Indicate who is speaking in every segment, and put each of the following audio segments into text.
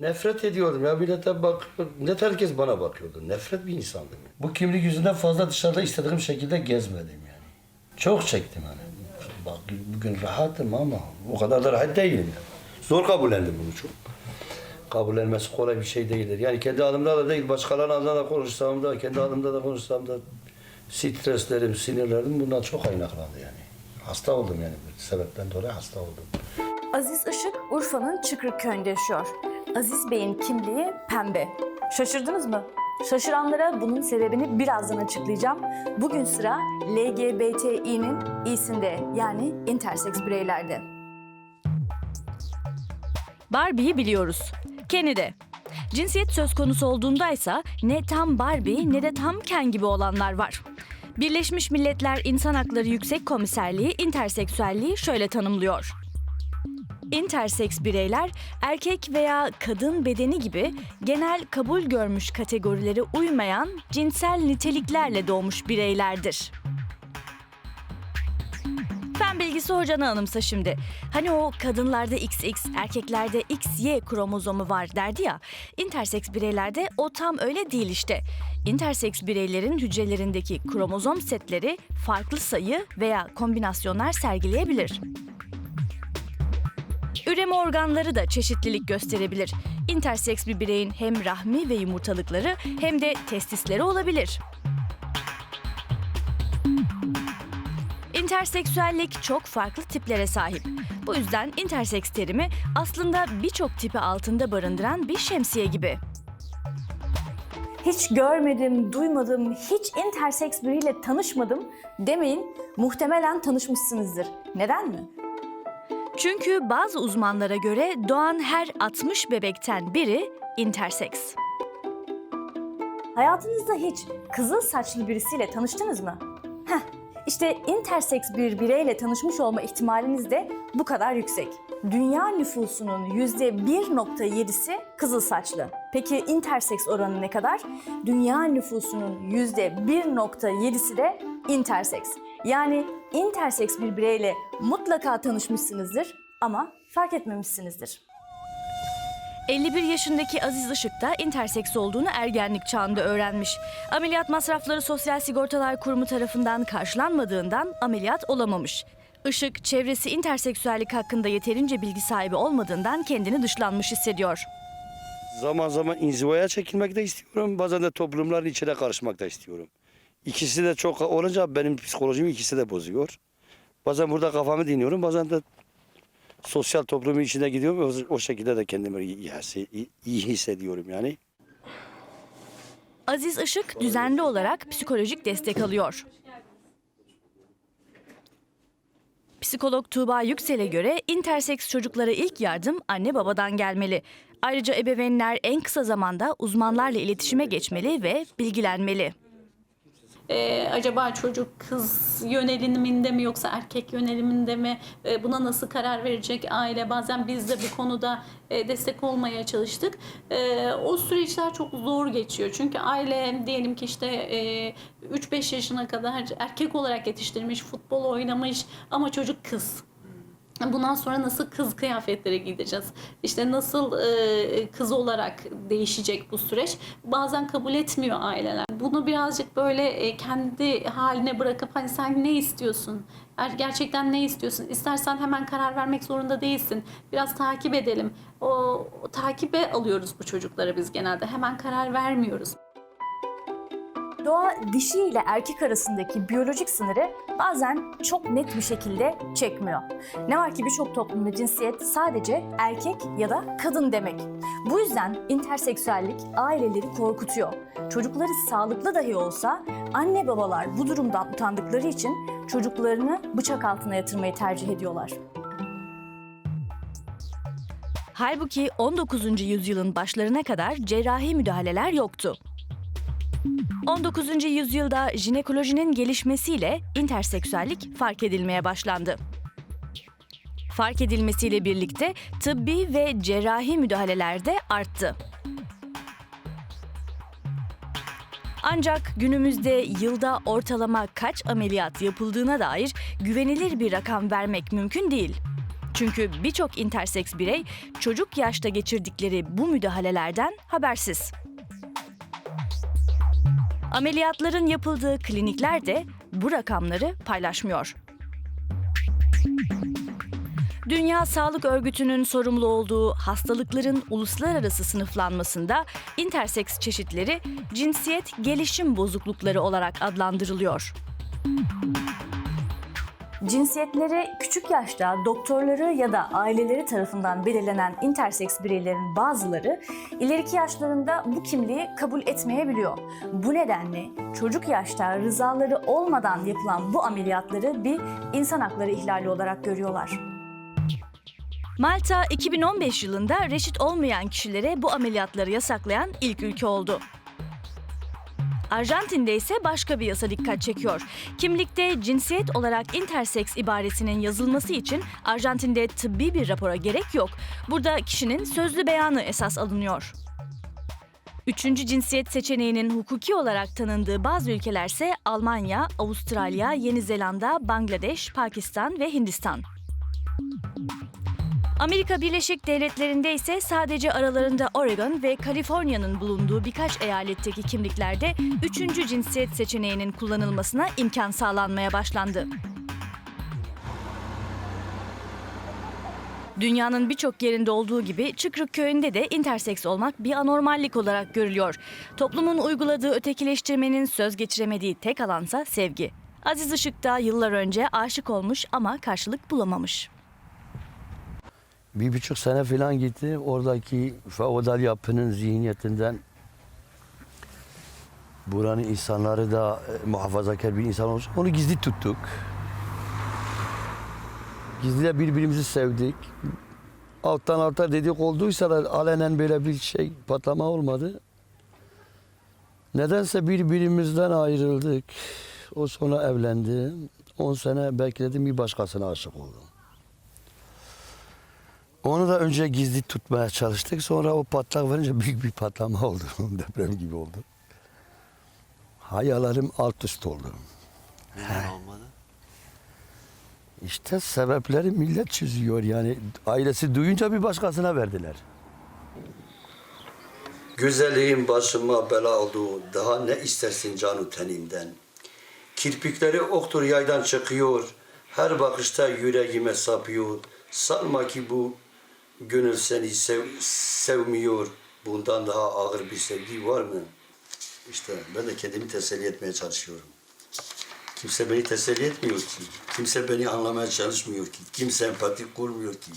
Speaker 1: Nefret ediyorum ya millete bak. Net herkes bana bakıyordu. Nefret bir insandım. Bu kimlik yüzünden fazla dışarıda istediğim şekilde gezmedim yani. Çok çektim hani. Bak bugün rahatım ama o kadar da rahat değilim yani. Zor kabullendim bunu çok. Kabullenmesi kolay bir şey değildir. Yani kendi adımda da değil, başkalarının adına da konuşsam da, kendi adımda da konuşsam da streslerim, sinirlerim bundan çok kaynaklandı yani. Hasta oldum yani bu sebepten dolayı hasta oldum.
Speaker 2: Aziz Işık Urfa'nın Çıkırköy'ünde yaşıyor. Aziz Bey'in kimliği pembe. Şaşırdınız mı? Şaşıranlara bunun sebebini birazdan açıklayacağım. Bugün sıra LGBTİ'nin iyisinde yani interseks bireylerde.
Speaker 3: Barbie'yi biliyoruz. Kenny de. Cinsiyet söz konusu olduğundaysa ne tam Barbie ne de tam Ken gibi olanlar var. Birleşmiş Milletler İnsan Hakları Yüksek Komiserliği interseksüelliği şöyle tanımlıyor. Interseks bireyler erkek veya kadın bedeni gibi genel kabul görmüş kategorilere uymayan cinsel niteliklerle doğmuş bireylerdir. Fen bilgisi hocanı anımsa şimdi. Hani o kadınlarda XX, erkeklerde XY kromozomu var derdi ya. Interseks bireylerde o tam öyle değil işte. Interseks bireylerin hücrelerindeki kromozom setleri farklı sayı veya kombinasyonlar sergileyebilir. Üreme organları da çeşitlilik gösterebilir. Interseks bir bireyin hem rahmi ve yumurtalıkları hem de testisleri olabilir. İnterseksüellik çok farklı tiplere sahip. Bu yüzden interseks terimi aslında birçok tipi altında barındıran bir şemsiye gibi.
Speaker 2: Hiç görmedim, duymadım, hiç interseks biriyle tanışmadım demeyin. Muhtemelen tanışmışsınızdır. Neden mi?
Speaker 3: Çünkü bazı uzmanlara göre doğan her 60 bebekten biri interseks.
Speaker 2: Hayatınızda hiç kızıl saçlı birisiyle tanıştınız mı? Heh, işte interseks bir bireyle tanışmış olma ihtimaliniz de bu kadar yüksek. Dünya nüfusunun %1.7'si kızıl saçlı. Peki interseks oranı ne kadar? Dünya nüfusunun %1.7'si de interseks. Yani interseks bir bireyle mutlaka tanışmışsınızdır ama fark etmemişsinizdir.
Speaker 3: 51 yaşındaki Aziz Işık da interseks olduğunu ergenlik çağında öğrenmiş. Ameliyat masrafları Sosyal Sigortalar Kurumu tarafından karşılanmadığından ameliyat olamamış. Işık, çevresi interseksüellik hakkında yeterince bilgi sahibi olmadığından kendini dışlanmış hissediyor.
Speaker 1: Zaman zaman inzivaya çekilmek de istiyorum. Bazen de toplumların içine karışmak da istiyorum. İkisi de çok olunca benim psikolojimi ikisi de bozuyor. Bazen burada kafamı dinliyorum. Bazen de sosyal toplumun içine gidiyorum. O, o şekilde de kendimi iyi, hissediyorum yani.
Speaker 3: Aziz Işık düzenli olarak psikolojik destek alıyor. Psikolog Tuğba Yüksel'e göre interseks çocuklara ilk yardım anne babadan gelmeli. Ayrıca ebeveynler en kısa zamanda uzmanlarla iletişime geçmeli ve bilgilenmeli.
Speaker 4: Ee, acaba çocuk kız yöneliminde mi yoksa erkek yöneliminde mi? Ee, buna nasıl karar verecek aile? Bazen biz de bu konuda e, destek olmaya çalıştık. Ee, o süreçler çok zor geçiyor. Çünkü aile diyelim ki işte e, 3-5 yaşına kadar erkek olarak yetiştirmiş futbol oynamış ama çocuk kız Bundan sonra nasıl kız kıyafetleri giydireceğiz? İşte nasıl e, kız olarak değişecek bu süreç? Bazen kabul etmiyor aileler. Bunu birazcık böyle e, kendi haline bırakıp hani sen ne istiyorsun? Er- Gerçekten ne istiyorsun? İstersen hemen karar vermek zorunda değilsin. Biraz takip edelim. O, o takibe alıyoruz bu çocukları biz genelde. Hemen karar vermiyoruz.
Speaker 2: Doğa dişi ile erkek arasındaki biyolojik sınırı bazen çok net bir şekilde çekmiyor. Ne var ki birçok toplumda cinsiyet sadece erkek ya da kadın demek. Bu yüzden interseksüellik aileleri korkutuyor. Çocukları sağlıklı dahi olsa anne babalar bu durumdan utandıkları için çocuklarını bıçak altına yatırmayı tercih ediyorlar.
Speaker 3: Halbuki 19. yüzyılın başlarına kadar cerrahi müdahaleler yoktu. 19. yüzyılda jinekolojinin gelişmesiyle interseksüellik fark edilmeye başlandı. Fark edilmesiyle birlikte tıbbi ve cerrahi müdahaleler de arttı. Ancak günümüzde yılda ortalama kaç ameliyat yapıldığına dair güvenilir bir rakam vermek mümkün değil.
Speaker 5: Çünkü birçok interseks birey çocuk yaşta geçirdikleri bu müdahalelerden habersiz. Ameliyatların yapıldığı klinikler de bu rakamları paylaşmıyor. Dünya Sağlık Örgütü'nün sorumlu olduğu hastalıkların uluslararası sınıflanmasında interseks çeşitleri cinsiyet gelişim bozuklukları olarak adlandırılıyor.
Speaker 3: Cinsiyetleri küçük yaşta doktorları ya da aileleri tarafından belirlenen interseks bireylerin bazıları ileriki yaşlarında bu kimliği kabul etmeyebiliyor. Bu nedenle çocuk yaşta rızaları olmadan yapılan bu ameliyatları bir insan hakları ihlali olarak görüyorlar.
Speaker 5: Malta 2015 yılında reşit olmayan kişilere bu ameliyatları yasaklayan ilk ülke oldu. Arjantin'de ise başka bir yasa dikkat çekiyor. Kimlikte cinsiyet olarak interseks ibaresinin yazılması için Arjantin'de tıbbi bir rapora gerek yok. Burada kişinin sözlü beyanı esas alınıyor. Üçüncü cinsiyet seçeneğinin hukuki olarak tanındığı bazı ülkelerse Almanya, Avustralya, Yeni Zelanda, Bangladeş, Pakistan ve Hindistan. Amerika Birleşik Devletleri'nde ise sadece aralarında Oregon ve Kaliforniya'nın bulunduğu birkaç eyaletteki kimliklerde üçüncü cinsiyet seçeneğinin kullanılmasına imkan sağlanmaya başlandı. Dünyanın birçok yerinde olduğu gibi Çıkrık köyünde de interseks olmak bir anormallik olarak görülüyor. Toplumun uyguladığı ötekileştirmenin söz geçiremediği tek alansa sevgi. Aziz Işık da yıllar önce aşık olmuş ama karşılık bulamamış.
Speaker 1: Bir buçuk sene falan gitti. Oradaki feodal yapının zihniyetinden buranın insanları da e, muhafazakar bir insan olmuş. Onu gizli tuttuk. Gizlice birbirimizi sevdik. Alttan alta dedik olduysa da alenen böyle bir şey patlama olmadı. Nedense birbirimizden ayrıldık. O sonra evlendi. 10 sene bekledim bir başkasına aşık oldum. Onu da önce gizli tutmaya çalıştık. Sonra o patlak verince büyük bir patlama oldu. Deprem gibi oldu. Hayallerim alt üst oldu.
Speaker 6: Neden olmadı?
Speaker 1: İşte sebepleri millet çözüyor. Yani ailesi duyunca bir başkasına verdiler. Güzelliğin başıma bela oldu. Daha ne istersin canu tenimden? Kirpikleri oktur yaydan çıkıyor. Her bakışta yüreğime sapıyor. Sanma ki bu gönül seni sev, sevmiyor. Bundan daha ağır bir sevgi var mı? İşte ben de kendimi teselli etmeye çalışıyorum. Kimse beni teselli etmiyor ki. Kimse beni anlamaya çalışmıyor ki. Kimse empati kurmuyor ki.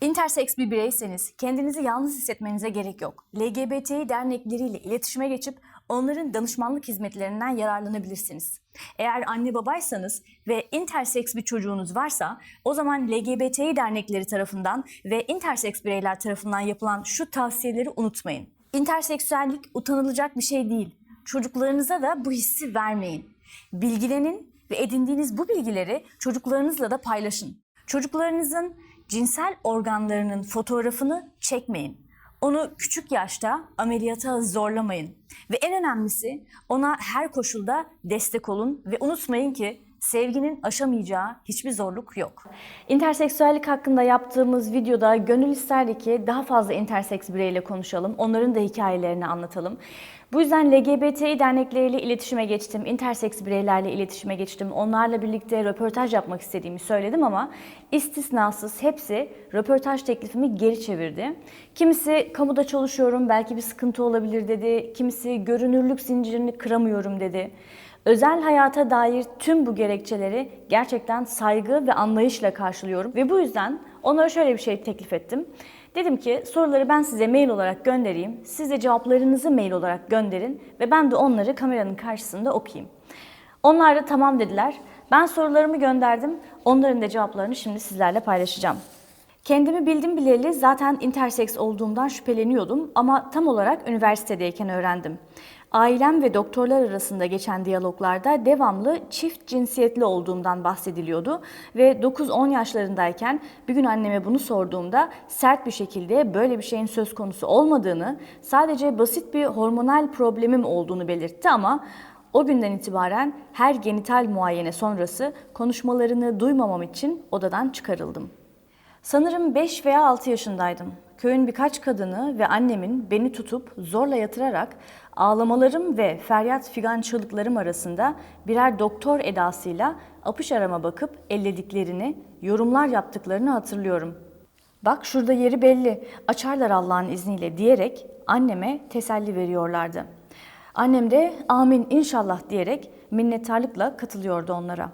Speaker 3: Interseks bir bireyseniz kendinizi yalnız hissetmenize gerek yok. LGBTİ dernekleriyle iletişime geçip onların danışmanlık hizmetlerinden yararlanabilirsiniz. Eğer anne babaysanız ve interseks bir çocuğunuz varsa o zaman LGBTİ dernekleri tarafından ve interseks bireyler tarafından yapılan şu tavsiyeleri unutmayın. İnterseksüellik utanılacak bir şey değil. Çocuklarınıza da bu hissi vermeyin. Bilgilenin ve edindiğiniz bu bilgileri çocuklarınızla da paylaşın. Çocuklarınızın cinsel organlarının fotoğrafını çekmeyin. Onu küçük yaşta ameliyata zorlamayın. Ve en önemlisi ona her koşulda destek olun ve unutmayın ki sevginin aşamayacağı hiçbir zorluk yok. İnterseksüellik hakkında yaptığımız videoda gönül isterdi ki daha fazla interseks bireyle konuşalım, onların da hikayelerini anlatalım. Bu yüzden LGBTİ dernekleriyle iletişime geçtim, interseks bireylerle iletişime geçtim. Onlarla birlikte röportaj yapmak istediğimi söyledim ama istisnasız hepsi röportaj teklifimi geri çevirdi. Kimisi kamuda çalışıyorum, belki bir sıkıntı olabilir dedi. Kimisi görünürlük zincirini kıramıyorum dedi. Özel hayata dair tüm bu gerekçeleri gerçekten saygı ve anlayışla karşılıyorum ve bu yüzden onlara şöyle bir şey teklif ettim. Dedim ki soruları ben size mail olarak göndereyim, siz de cevaplarınızı mail olarak gönderin ve ben de onları kameranın karşısında okuyayım. Onlar da tamam dediler. Ben sorularımı gönderdim, onların da cevaplarını şimdi sizlerle paylaşacağım. Kendimi bildim bileli zaten interseks olduğumdan şüpheleniyordum ama tam olarak üniversitedeyken öğrendim. Ailem ve doktorlar arasında geçen diyaloglarda devamlı çift cinsiyetli olduğumdan bahsediliyordu ve 9-10 yaşlarındayken bir gün anneme bunu sorduğumda sert bir şekilde böyle bir şeyin söz konusu olmadığını, sadece basit bir hormonal problemim olduğunu belirtti ama o günden itibaren her genital muayene sonrası konuşmalarını duymamam için odadan çıkarıldım. Sanırım 5 veya 6 yaşındaydım. Köyün birkaç kadını ve annemin beni tutup zorla yatırarak ağlamalarım ve feryat figan çığlıklarım arasında birer doktor edasıyla apış arama bakıp ellediklerini, yorumlar yaptıklarını hatırlıyorum. Bak şurada yeri belli, açarlar Allah'ın izniyle diyerek anneme teselli veriyorlardı. Annem de amin inşallah diyerek minnettarlıkla katılıyordu onlara.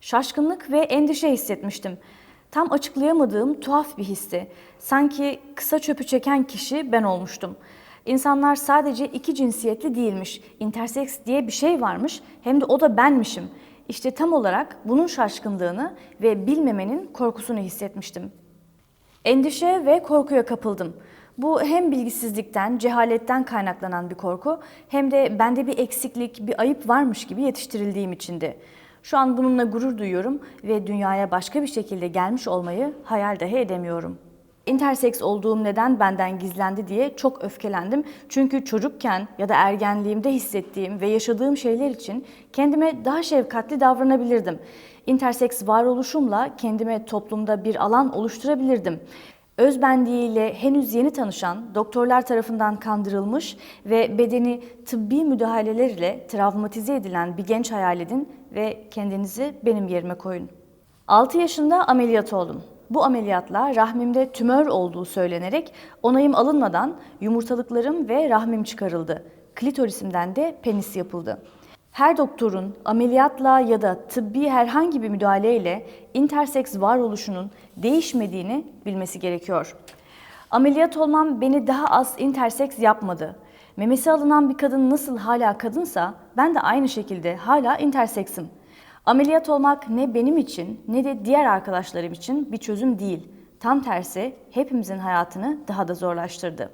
Speaker 3: Şaşkınlık ve endişe hissetmiştim. Tam açıklayamadığım tuhaf bir histi. Sanki kısa çöpü çeken kişi ben olmuştum. İnsanlar sadece iki cinsiyetli değilmiş. Interseks diye bir şey varmış. Hem de o da benmişim. İşte tam olarak bunun şaşkınlığını ve bilmemenin korkusunu hissetmiştim. Endişe ve korkuya kapıldım. Bu hem bilgisizlikten, cehaletten kaynaklanan bir korku hem de bende bir eksiklik, bir ayıp varmış gibi yetiştirildiğim içindi. Şu an bununla gurur duyuyorum ve dünyaya başka bir şekilde gelmiş olmayı hayal dahi edemiyorum. Interseks olduğum neden benden gizlendi diye çok öfkelendim. Çünkü çocukken ya da ergenliğimde hissettiğim ve yaşadığım şeyler için kendime daha şefkatli davranabilirdim. Interseks varoluşumla kendime toplumda bir alan oluşturabilirdim. Özbenliğiyle henüz yeni tanışan, doktorlar tarafından kandırılmış ve bedeni tıbbi müdahalelerle travmatize edilen bir genç hayal edin ve kendinizi benim yerime koyun. 6 yaşında ameliyat oldum. Bu ameliyatla rahmimde tümör olduğu söylenerek onayım alınmadan yumurtalıklarım ve rahmim çıkarıldı. Klitorisimden de penis yapıldı. Her doktorun ameliyatla ya da tıbbi herhangi bir müdahaleyle interseks varoluşunun değişmediğini bilmesi gerekiyor. Ameliyat olmam beni daha az interseks yapmadı. Memesi alınan bir kadın nasıl hala kadınsa ben de aynı şekilde hala interseksim. Ameliyat olmak ne benim için ne de diğer arkadaşlarım için bir çözüm değil. Tam tersi hepimizin hayatını daha da zorlaştırdı.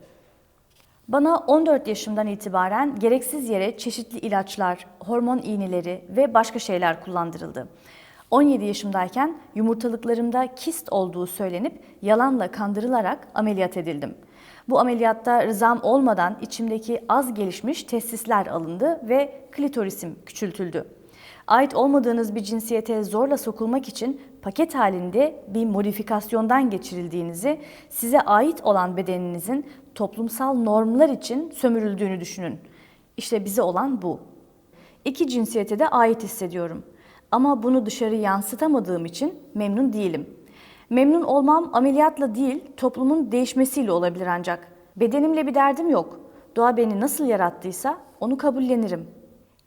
Speaker 3: Bana 14 yaşımdan itibaren gereksiz yere çeşitli ilaçlar, hormon iğneleri ve başka şeyler kullandırıldı. 17 yaşımdayken yumurtalıklarımda kist olduğu söylenip yalanla kandırılarak ameliyat edildim. Bu ameliyatta rızam olmadan içimdeki az gelişmiş testisler alındı ve klitorisim küçültüldü. Ait olmadığınız bir cinsiyete zorla sokulmak için paket halinde bir modifikasyondan geçirildiğinizi, size ait olan bedeninizin toplumsal normlar için sömürüldüğünü düşünün. İşte bize olan bu. İki cinsiyete de ait hissediyorum. Ama bunu dışarı yansıtamadığım için memnun değilim. Memnun olmam ameliyatla değil, toplumun değişmesiyle olabilir ancak. Bedenimle bir derdim yok. Doğa beni nasıl yarattıysa onu kabullenirim.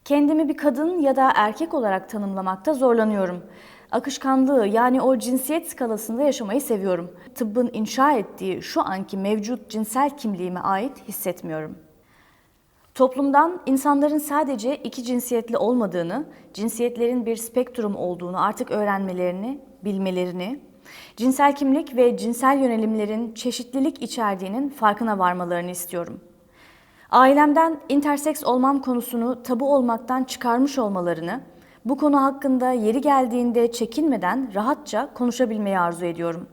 Speaker 3: Kendimi bir kadın ya da erkek olarak tanımlamakta zorlanıyorum. Akışkanlığı yani o cinsiyet skalasında yaşamayı seviyorum. Tıbbın inşa ettiği şu anki mevcut cinsel kimliğime ait hissetmiyorum. Toplumdan insanların sadece iki cinsiyetli olmadığını, cinsiyetlerin bir spektrum olduğunu artık öğrenmelerini, bilmelerini, cinsel kimlik ve cinsel yönelimlerin çeşitlilik içerdiğinin farkına varmalarını istiyorum. Ailemden interseks olmam konusunu tabu olmaktan çıkarmış olmalarını, bu konu hakkında yeri geldiğinde çekinmeden rahatça konuşabilmeyi arzu ediyorum.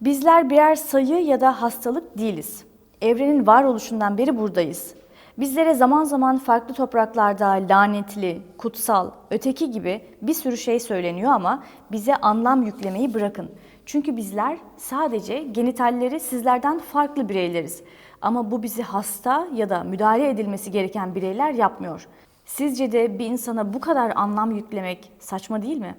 Speaker 3: Bizler birer sayı ya da hastalık değiliz. Evrenin varoluşundan beri buradayız. Bizlere zaman zaman farklı topraklarda lanetli, kutsal, öteki gibi bir sürü şey söyleniyor ama bize anlam yüklemeyi bırakın. Çünkü bizler sadece genitalleri sizlerden farklı bireyleriz. Ama bu bizi hasta ya da müdahale edilmesi gereken bireyler yapmıyor. Sizce de bir insana bu kadar anlam yüklemek saçma değil mi?